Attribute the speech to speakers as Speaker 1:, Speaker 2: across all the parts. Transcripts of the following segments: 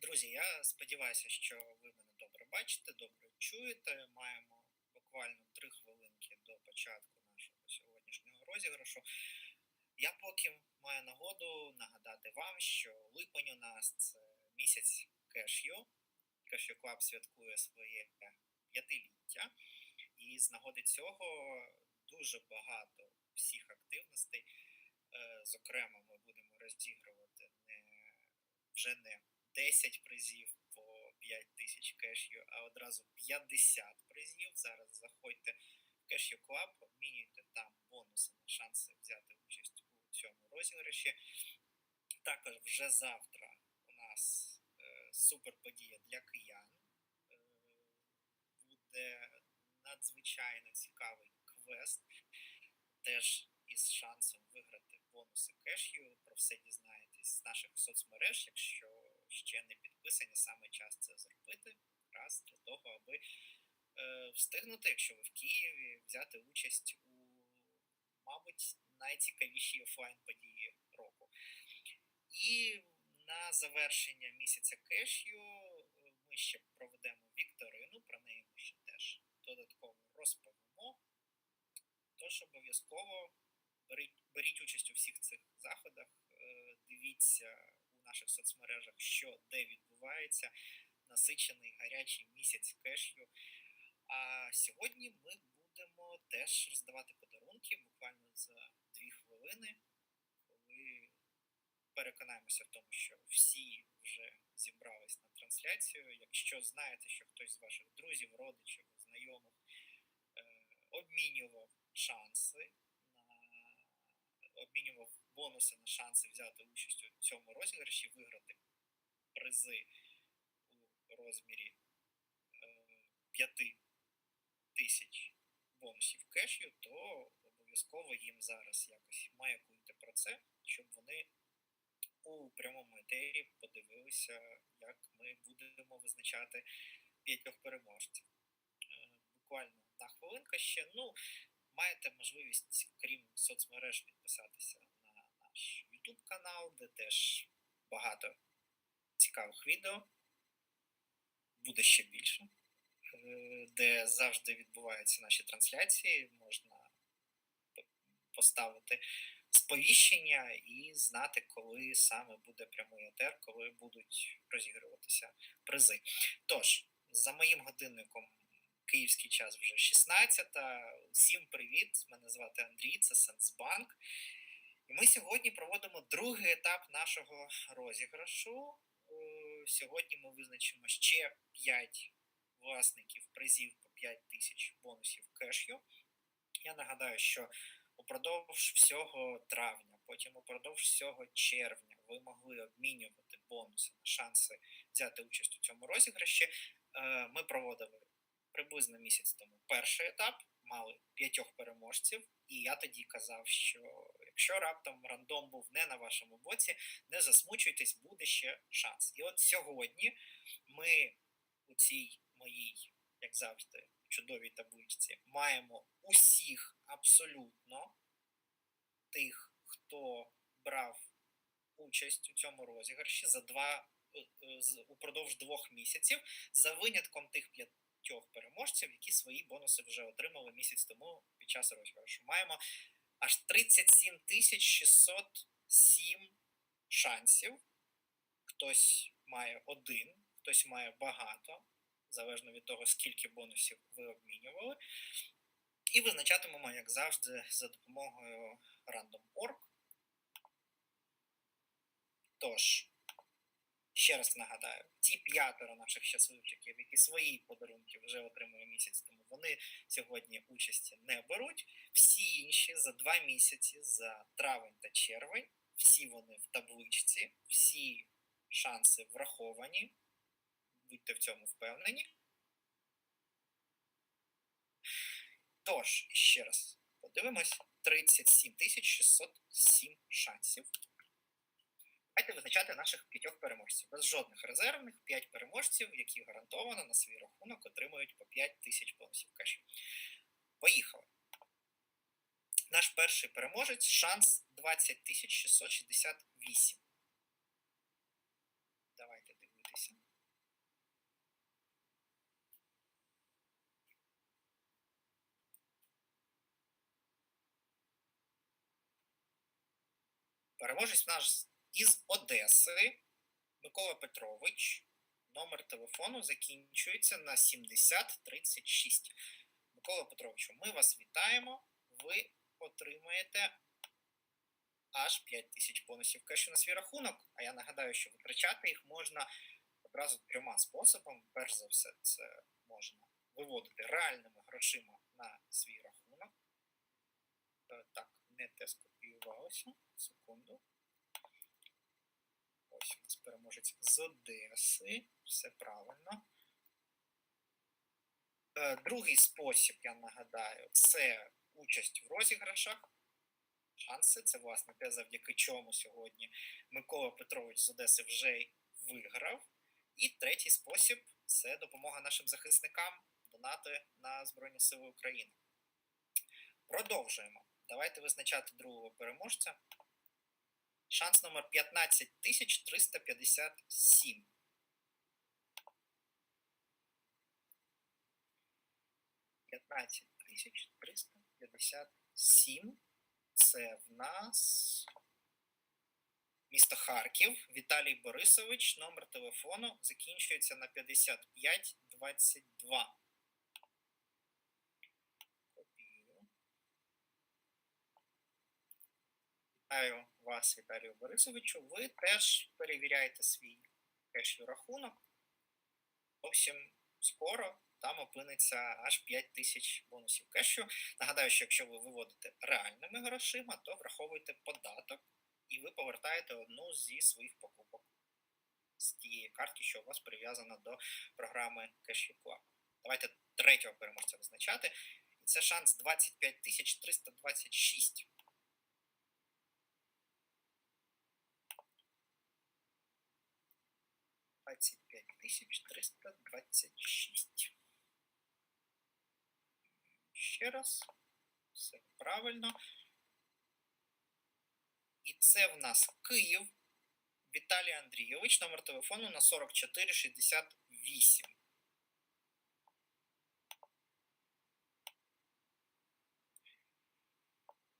Speaker 1: Друзі, я сподіваюся, що ви мене добре бачите, добре чуєте. Маємо буквально три хвилинки до початку нашого сьогоднішнього розіграшу. Я поки маю нагоду нагадати вам, що липень у нас це місяць кешю. Кешю Клаб святкує своє п'ятиліття, і з нагоди цього дуже багато всіх активностей. Е, Зокрема, ми будемо розігрувати не вже не 10 призів по 5 тисяч кешю, а одразу 50 призів. Зараз заходьте в Кешю Club, обмінюйте там бонуси на шанси взяти участь у цьому розіграші. Також вже завтра у нас е, супер подія для киян. Е, буде надзвичайно цікавий квест, теж із шансом виграти бонуси кешю. Про все дізнаєтесь з наших соцмереж. Якщо ще не підписані, саме час це зробити. Раз для того, аби е, встигнути, якщо ви в Києві, взяти участь у, мабуть, найцікавішій офлайн події року. І на завершення місяця кешю е, ми ще проведемо вікторину, про неї ми ще теж додатково розповімо. Тож обов'язково беріть, беріть участь у всіх цих заходах, е, дивіться у наших соцмережах, що де відбувається, насичений гарячий місяць кешю. А сьогодні ми будемо теж роздавати подарунки буквально за дві хвилини, коли переконаємося в тому, що всі вже зібрались на трансляцію. Якщо знаєте, що хтось з ваших друзів, родичів, знайомих е, обмінював шанси обмінював бонуси на шанси взяти участь у цьому розіграші, виграти призи у розмірі е, 5 тисяч бонусів кешю, то обов'язково їм зараз якось маякуйте про це, щоб вони у прямому етері подивилися, як ми будемо визначати п'ятьох переможців. Е, Буквально одна хвилинка ще. Ну, маєте можливість, крім соцмереж, підписатися на наш YouTube канал, де теж багато цікавих відео. Буде ще більше, е, де завжди відбуваються наші трансляції. Можна поставити сповіщення і знати, коли саме буде прямий етер, коли будуть розігруватися призи. Тож, за моїм годинником київський час вже 16. Всім привіт! Мене звати Андрій, це Сенсбанк. І ми сьогодні проводимо другий етап нашого розіграшу. Е, Сьогодні ми визначимо ще 5 власників призів по 5 тисяч бонусів кешю. Я нагадаю, що упродовж всього травня, потім упродовж всього червня ви могли обмінювати бонуси на шанси взяти участь у цьому розіграші. Е, Ми проводили приблизно місяць тому перший етап, мали п'ятьох переможців, і я тоді казав, що якщо раптом рандом був не на вашому боці, не засмучуйтесь, буде ще шанс. І от сьогодні ми у цій моїй, як завжди, чудовій табличці маємо усіх абсолютно тих, хто брав участь у цьому розіграші за два упродовж двох місяців, за винятком тих п'ятьох переможців, які свої бонуси вже отримали місяць тому під час розіграшу. Маємо аж 37 тисяч 607 шансів. Хтось має один, хтось має багато, залежно від того, скільки бонусів ви обмінювали. І визначатимемо, як завжди, за допомогою Random.org. Тож, ще раз нагадаю, ті п'ятеро наших щасливчиків, які свої подарунки вже отримали місяць тому, вони сьогодні участі не беруть. Всі інші за два місяці, за травень та червень, всі вони в табличці, всі шанси враховані. Будьте в цьому впевнені. Тож, ще раз подивимось: 37 607 шансів давайте визначати наших п'ятьох переможців. Без жодних резервних п'ять переможців, які гарантовано на свій рахунок отримують по 5 тисяч бонусів кешів. Поїхали. Наш перший переможець шанс 20 668. Давайте дивитися. Переможець наш із Одеси Микола Петрович. Номер телефону закінчується на 7036. Микола Петровичу, ми вас вітаємо. Ви отримаєте аж 5 тисяч бонусів кешу на свій рахунок. А я нагадаю, що витрачати їх можна одразу трьома способами. Перш за все, це можна виводити реальними грошима на свій рахунок. Е, Так, не те скопіювалося. Секунду. Ось у нас переможець з Одеси. Все правильно. Е, Другий спосіб, я нагадаю, це участь в розіграшах. Шанси це, власне, те, завдяки чому сьогодні Микола Петрович з Одеси вже виграв. І третій спосіб це допомога нашим захисникам донати на Збройні Сили України. Продовжуємо. Давайте визначати другого переможця. Шанс номер 15357. П'ятнадцять тисяч триста п'ятдесят сім. Це в нас місто Харків. Віталій Борисович. Номер телефону закінчується на 5522. Вітаю вас, Віталію Борисовичу. Ви теж перевіряєте свій кешовий рахунок. Зовсім скоро там опиниться аж 5 тисяч бонусів кешу. Нагадаю, що якщо ви виводите реальними грошима, то враховуйте податок і ви повертаєте одну зі своїх покупок з тієї картки, що у вас прив'язана до програми Cash Club. Давайте третього переможця визначати. Це шанс 25 тисяч 326. Двадцять п'ять тисяч триста двадцять шість. Ще раз. Все правильно. І це в нас Київ. Віталій Андрійович, номер телефону на 4468.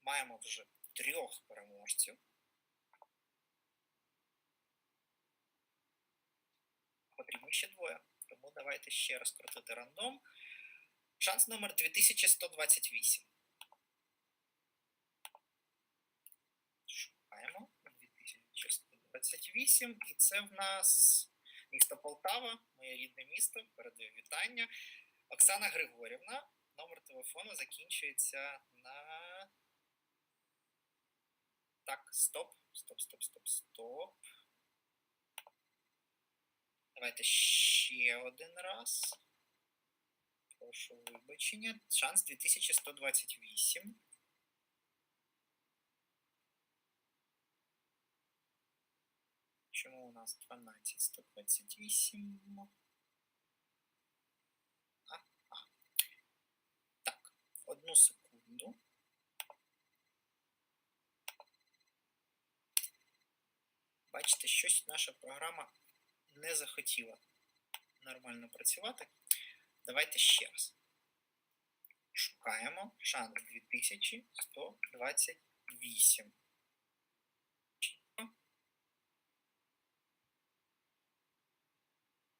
Speaker 1: Маємо вже трьох переможців. Ще двоє. Тому давайте ще раз крутити рандом. Шанс номер 2128. Шукаємо 2128. І це в нас місто Полтава, моє рідне місто. Передаю вітання. Оксана Григорівна. Номер телефону закінчується на. Так, стоп. Стоп, стоп, стоп, стоп. Давайте ще один раз. Прошу вибачення. Шанс 2128. Чому у нас 12 128? А, а. Так, одну секунду. Бачите, щось наша програма не захотіла нормально працювати. Давайте ще раз. Шукаємо шанс 2128.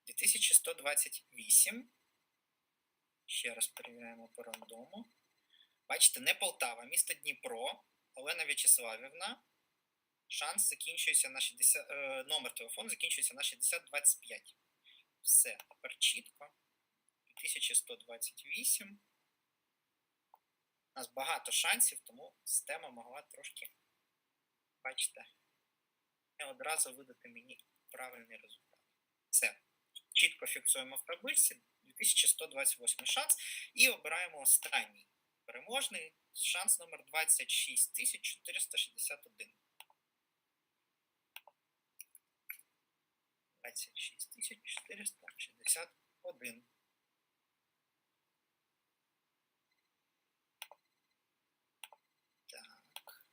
Speaker 1: 2128. Ще раз перевіряємо по рандому. Бачите, не Полтава, місто Дніпро, Олена В'ячеславівна. Шанс закінчується на 60. Е, номер телефону закінчується на 6025. Все, тепер чітко. 2128. У нас багато шансів, тому система могла трошки, бачите, не одразу видати мені правильний результат. Все. Чітко фіксуємо в таблиці 2128 шанс і обираємо останній переможний шанс номер 26461. 26461. Так.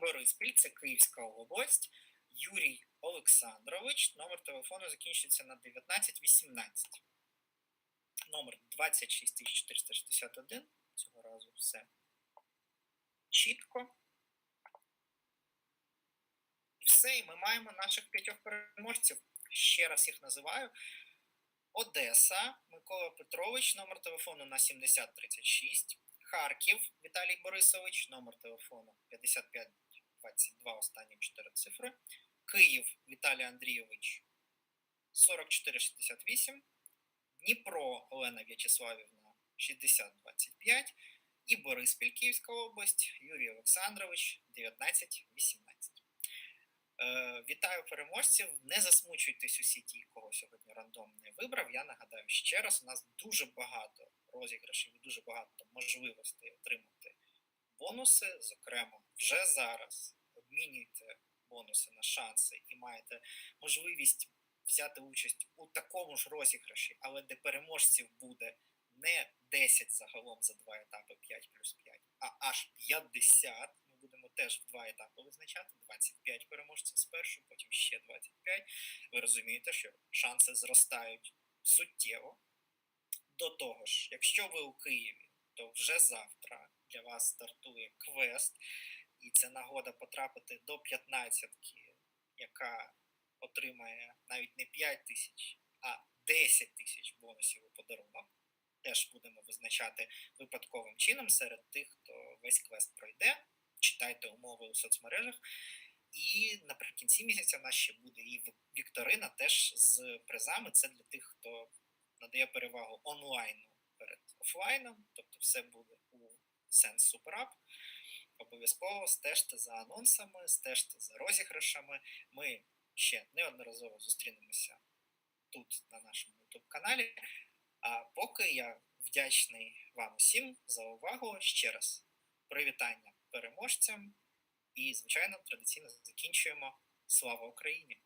Speaker 1: Бориспіль, це Київська область. Юрій Олександрович. Номер телефону закінчується на 1918. Номер 26461. Цього разу все чітко. І все, і ми маємо наших п'ятьох переможців. Ще раз їх називаю. Одеса, Микола Петрович, номер телефону на 7036. Харків Віталій Борисович, номер телефону 5522, останні 4 цифри. Київ Віталій Андрійович 4468. Дніпро Олена В'ячеславівна 6025. І Бориспіль Київська область Юрій Олександрович 1918. Е, вітаю переможців. Не засмучуйтесь усі ті, кого сьогодні рандом не вибрав. Я нагадаю ще раз: у нас дуже багато розіграшів дуже багато можливостей отримати бонуси. Зокрема, вже зараз обмінюйте бонуси на шанси і маєте можливість взяти участь у такому ж розіграші, але де переможців буде не 10 загалом за два етапи 5 плюс 5, а аж 50. Ми будемо теж в два етапи визначати 25 переможців спершу, потім ще 25. Ви розумієте, що шанси зростають суттєво. До того ж, якщо ви у Києві, то вже завтра для вас стартує квест, і це нагода потрапити до 15-ки, яка отримає навіть не 5 тисяч, а 10 тисяч бонусів у подарунок. Теж будемо визначати випадковим чином серед тих, хто весь квест пройде. Читайте умови у соцмережах. І наприкінці місяця в нас ще буде і Вікторина теж з призами. Це для тих, хто надає перевагу онлайну перед офлайном, тобто все буде у Sense Super App. Обов'язково стежте за анонсами, стежте за розіграшами. Ми ще неодноразово зустрінемося тут на нашому youtube каналі. А я вдячний вам усім за увагу. Ще раз привітання переможцям. І, звичайно, традиційно закінчуємо. Слава Україні!